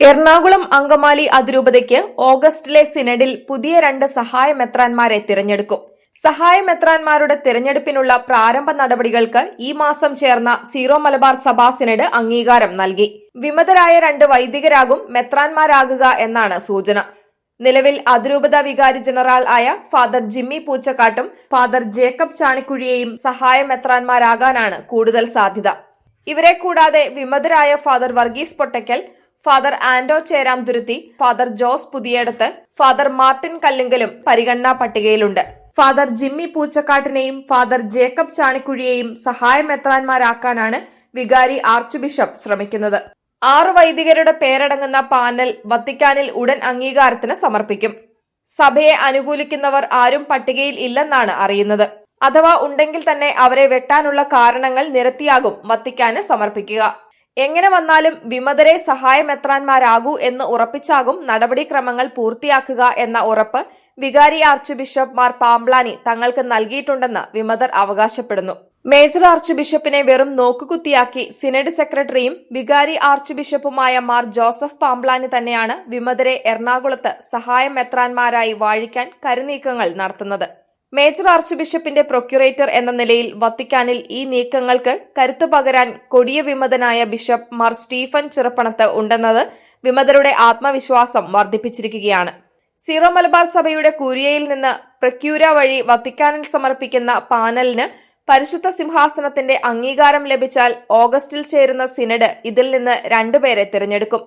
എറണാകുളം അങ്കമാലി അതിരൂപതയ്ക്ക് ഓഗസ്റ്റിലെ സിനഡിൽ പുതിയ രണ്ട് സഹായ മെത്രാൻമാരെ തിരഞ്ഞെടുക്കും. സഹായ മെത്രാൻമാരുടെ തിരഞ്ഞെടുപ്പിനുള്ള പ്രാരംഭ നടപടികൾക്ക് ഈ മാസം ചേർന്ന സീറോ മലബാർ സഭാ സിനഡ് അംഗീകാരം നൽകി. വിമതരായ രണ്ട് വൈദികരാകും മെത്രാൻമാരാകുക എന്നാണ് സൂചന. നിലവിൽ അതിരൂപത വികാരി ജനറൽ ആയ ഫാദർ ജിമ്മി പൂച്ചക്കാട്ടും ഫാദർ ജേക്കബ് ചാണിക്കുഴിയെയും സഹായ മെത്രാൻമാരാകാനാണ് കൂടുതൽ സാധ്യത. ഇവരെ കൂടാതെ വിമതരായ father Varghese Pottakkal father Anto Cheramthuruthy father Jose Puthiyadath father Martin കല്ലുങ്കലും പരിഗണനാ പട്ടികയിലുണ്ട്. ഫാദർ ജിമ്മി പൂച്ചക്കാട്ടിനെയും ഫാദർ ജേക്കബ് ചാണിക്കുഴിയെയും സഹായ മെത്രാൻമാരാക്കാനാണ് വികാരി ആർച്ച് ബിഷപ്പ് ശ്രമിക്കുന്നത്. ആറു വൈദികരുടെ പേരടങ്ങുന്ന പാനൽ വത്തിക്കാനിൽ ഉടൻ അംഗീകാരത്തിന് സമർപ്പിക്കും. സഭയെ അനുകൂലിക്കുന്നവർ ആരും പട്ടികയിൽ ഇല്ലെന്നാണ് അറിയുന്നത്. അഥവാ ഉണ്ടെങ്കിൽ തന്നെ അവരെ വെട്ടാനുള്ള കാരണങ്ങൾ നിരത്തിയാകും വത്തിക്കാന് സമർപ്പിക്കുക. എങ്ങനെ വന്നാലും വിമതരെ സഹായമെത്രാന്മാരാകൂ എന്ന് ഉറപ്പിച്ചാകും നടപടിക്രമങ്ങൾ പൂർത്തിയാക്കുക എന്ന ഉറപ്പ് വികാരി ആർച്ച് ബിഷപ്പ് മാർ പാംബ്ലാനി തങ്ങൾക്ക് നൽകിയിട്ടുണ്ടെന്ന് വിമതർ അവകാശപ്പെടുന്നു. മേജർ ആർച്ച് ബിഷപ്പിനെ വെറും നോക്കുകുത്തിയാക്കി സിനഡ് സെക്രട്ടറിയും വികാരി ആർച്ച് ബിഷപ്പുമായ മാർ ജോസഫ് പാംബ്ലാനി തന്നെയാണ് വിമതരെ എറണാകുളത്ത് സഹായമെത്രാന്മാരായി വാഴിക്കാൻ കരുനീക്കങ്ങൾ നടത്തുന്നത്. മേജർ ആർച്ച് ബിഷപ്പിന്റെ പ്രൊക്യുറേറ്റർ എന്ന നിലയിൽ വത്തിക്കാനിൽ ഈ നീക്കങ്ങൾക്ക് കരുത്തു പകരാൻ കൊടിയ വിമതനായ ബിഷപ്പ് മാർ സ്റ്റീഫൻ ചെറുപ്പണത്ത് ഉണ്ടെന്നത് വിമതരുടെ ആത്മവിശ്വാസം വർദ്ധിപ്പിച്ചിരിക്കുകയാണ്. സീറോ മലബാർ സഭയുടെ കൂരിയയിൽ നിന്ന് പ്രക്യൂര വഴി വത്തിക്കാനിൽ സമർപ്പിക്കുന്ന പാനലിന് പരിശുദ്ധ സിംഹാസനത്തിന്റെ അംഗീകാരം ലഭിച്ചാൽ ഓഗസ്റ്റിൽ ചേരുന്ന സിനഡ് ഇതിൽ നിന്ന് രണ്ടുപേരെ തിരഞ്ഞെടുക്കും.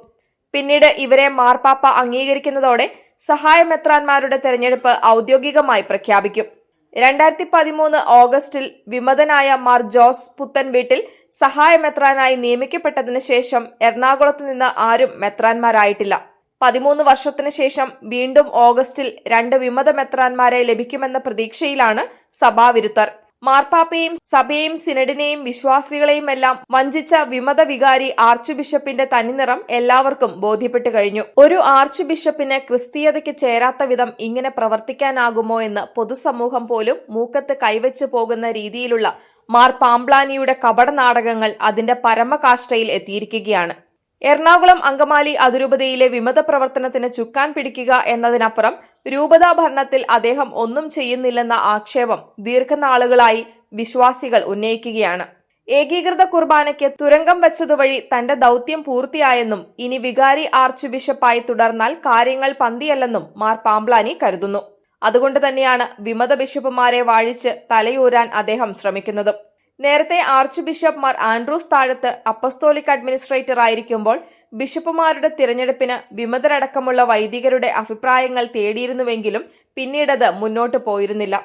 പിന്നീട് ഇവരെ മാർപ്പാപ്പ അംഗീകരിക്കുന്നതോടെ സഹായമെത്രാന്മാരുടെ തെരഞ്ഞെടുപ്പ് ഔദ്യോഗികമായി പ്രഖ്യാപിക്കും. രണ്ടായിരത്തി പതിമൂന്ന് ഓഗസ്റ്റിൽ വിമതനായ മാർ ജോസ് പുത്തൻ വീട്ടിൽ സഹായമെത്രാനായി നിയമിക്കപ്പെട്ടതിന് ശേഷം എറണാകുളത്ത് നിന്ന് ആരും മെത്രാന്മാരായിട്ടില്ല. പതിമൂന്ന് വർഷത്തിന് ശേഷം വീണ്ടും ഓഗസ്റ്റിൽ രണ്ട് വിമത മെത്രാന്മാരെ ലഭിക്കുമെന്ന പ്രതീക്ഷയിലാണ് സഭാവിരുദ്ധർ മാർപ്പാപ്പയും സഭയെയും സിനഡിനെയും വിശ്വാസികളെയും എല്ലാം വഞ്ചിച്ച വിമത വികാരി ആർച്ച് ബിഷപ്പിന്റെ തനിനിറം എല്ലാവർക്കും ബോധ്യപ്പെട്ടു കഴിഞ്ഞു. ഒരു ആർച്ച് ബിഷപ്പിന് ക്രിസ്തീയതയ്ക്ക് ചേരാത്ത വിധം ഇങ്ങനെ പ്രവർത്തിക്കാനാകുമോ എന്ന് പൊതുസമൂഹം പോലും മൂക്കത്ത് കൈവച്ചു പോകുന്ന രീതിയിലുള്ള മാർ പാംബ്ലാനിയുടെ കപട നാടകങ്ങൾ അതിന്റെ പരമകാഷ്ഠയിൽ എത്തിയിരിക്കുകയാണ്. എറണാകുളം അങ്കമാലി അതിരൂപതയിലെ വിമത പ്രവർത്തനത്തിന് ചുക്കാൻ പിടിക്കുക എന്നതിനപ്പുറം രൂപതാ ഭരണത്തിൽ അദ്ദേഹം ഒന്നും ചെയ്യുന്നില്ലെന്ന ആക്ഷേപം ദീർഘനാളുകളായി വിശ്വാസികൾ ഉന്നയിക്കുകയാണ്. ഏകീകൃത കുർബാനയ്ക്ക് തുരങ്കം വെച്ചതുവഴി തന്റെ ദൗത്യം പൂർത്തിയായെന്നും ഇനി വികാരി ആർച്ച് ബിഷപ്പായി തുടർന്നാൽ കാര്യങ്ങൾ പന്തിയല്ലെന്നും മാർ പാംബ്ലാനി കരുതുന്നു. അതുകൊണ്ട് തന്നെയാണ് വിമത ബിഷപ്പുമാരെ വാഴിച്ച് തലയൂരാൻ അദ്ദേഹം ശ്രമിക്കുന്നതും. നേരത്തെ archbishop Mar Andrews Thazhath apostolic administrator ആയിരിക്കുമ്പോൾ ബിഷപ്പുമാരുടെ തിരഞ്ഞെടുപ്പിന് വിമതരടക്കമുള്ള വൈദികരുടെ അഭിപ്രായങ്ങൾ തേടിയിരുന്നുവെങ്കിലും പിന്നീടത് മുന്നോട്ടു പോയിരുന്നില്ല.